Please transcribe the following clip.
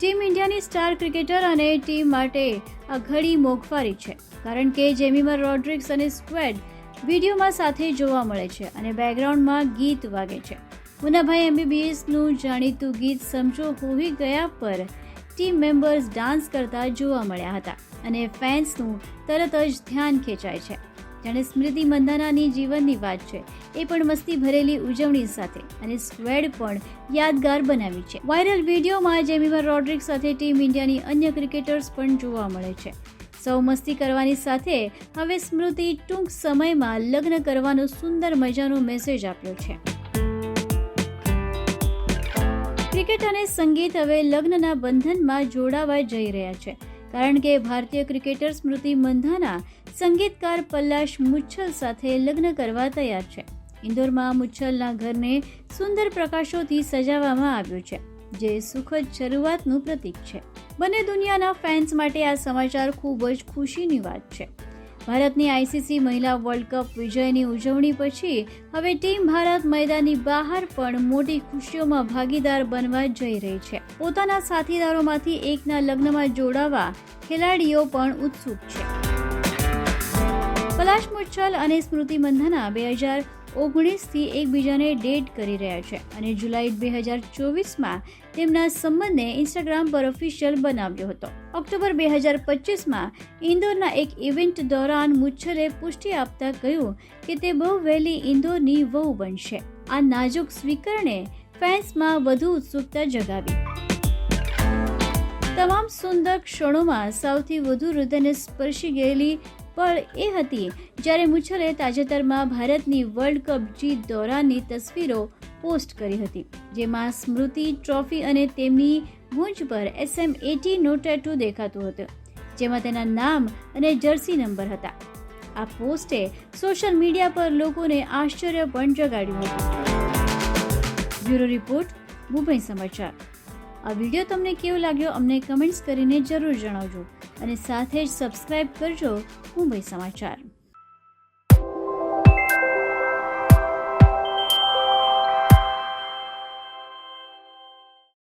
Team ઇન્ડિયાની star cricketer અને team માટે આ ઘડી મોંઘવારી છે. કારણ કે જેમીમર રોડ્રિક્સ અને સ્ક્વેડ વિડીયોમાં સાથે જોવા મળે છે અને બેકગ્રાઉન્ડમાં ગીત વાગે છે. મુનાભાઈ એમબીબીએસનું જાણીતું ગીત સમજો હોવી ગયા પર ટીમ મેમ્બર્સ ડાન્સ કરતા જોવા મળ્યા હતા અને ફેન્સનું તરત જ ધ્યાન ખેંચાય છે. જાણે સ્મૃતિ મંધાનાની જીવનની વાત છે. એ પણ મસ્તી ભરેલી ઉજવણી સાથે અને સ્ક્વેડ પણ યાદગાર બનાવી છે. વાયરલ વિડીયોમાં જેમીમર રોડ્રિક સાથે ટીમ ઇન્ડિયાની અન્ય ક્રિકેટર્સ પણ જોવા મળે છે. સૌ મસ્તી કરવાની સાથે હવે સ્મૃતિ ટૂંક સમયમાં લગ્ન કરવાનો સુંદર મજાનો મેસેજ આપ્યો છે. ક્રિકેટ અને સંગીત હવે લગ્નના બંધનમાં જોડાવા જઈ રહ્યા છે. કારણ કે ભારતીય ક્રિકેટર સ્મૃતિ મંધાના સંગીતકાર પલ્લાશ મુચ્છલ સાથે લગ્ન કરવા તૈયાર છે. ઇન્દોરમાં મુચ્છલના ઘરને સુંદર પ્રકાશોથી સજાવવામાં આવ્યું છે, જે સુખદ શરૂઆતનું પ્રતીક છે. બંને દુનિયાના ફેન્સ માટે આ સમાચાર ખૂબ જ ખુશીની વાત છે. ભારતની આઈસીસી મહિલા વર્લ્ડ કપ વિજયની ઉજવણી પછી હવે ટીમ ભારત મેદાનની બહાર પણ મોટી ખુશીઓમાં ભાગીદાર બનવા જઈ રહી છે. પોતાના સાથીદારોમાંથી એકના લગ્નમાં જોડાવા ખેલાડીઓ પણ ઉત્સુક છે. પલાશ મુચ્છલ અને સ્મૃતિ મંધના બે હજાર ઓગણીસથી એકબીજાને ડેટ કરી રહ્યા છે અને જુલાઈ બે હજાર ચોવીસમાં તેમના સંબંધને ઇન્સ્ટાગ્રામ પર ઓફિશિયલ બનાવ્યો હતો. ઓક્ટોબર બે હજાર પચીસમાં ઇન્દોરના એક ઇવેન્ટ દોરાન મુચ્છલે પુષ્ટિ આપતા કહ્યું કે તે બહુ વહેલી ઇન્દોરની વહુ બનશે. આ નાજુક સ્વીકરણે ફેન્સમાં વધુ ઉત્સુકતા જગાવી. તમામ સુંદર ક્ષણોમાં સૌથી વધુ હૃદયને સ્પર્શી ગયેલી પળ એ હતી. જ્યારે મુછલે તાજેતરમાં ભારતની વર્લ્ડ કપ જીત દોરાનની તસવીરો પોસ્ટ કરી હતી, જેમાં સ્મૃતિ ટ્રોફી અને તેમની ગુંજ પર એસએમ એટીનો ટેટુ દેખાતું હતું, જેમાં તેના નામ અને જર્સી નંબર હતા. આ પોસ્ટે સોશિયલ મીડિયા પર લોકોને આશ્ચર્ય પણ જગાડ્યું હતું. બ્યુરો રિપોર્ટ, મુંબઈ સમાચાર. આ વીડિયો તમને કેવો લાગ્યો અમને કમેન્ટ્સ કરીને જરૂર જણાવજો અને સાથે જ સબસ્ક્રાઈબ કરજો મુંબઈ સમાચાર.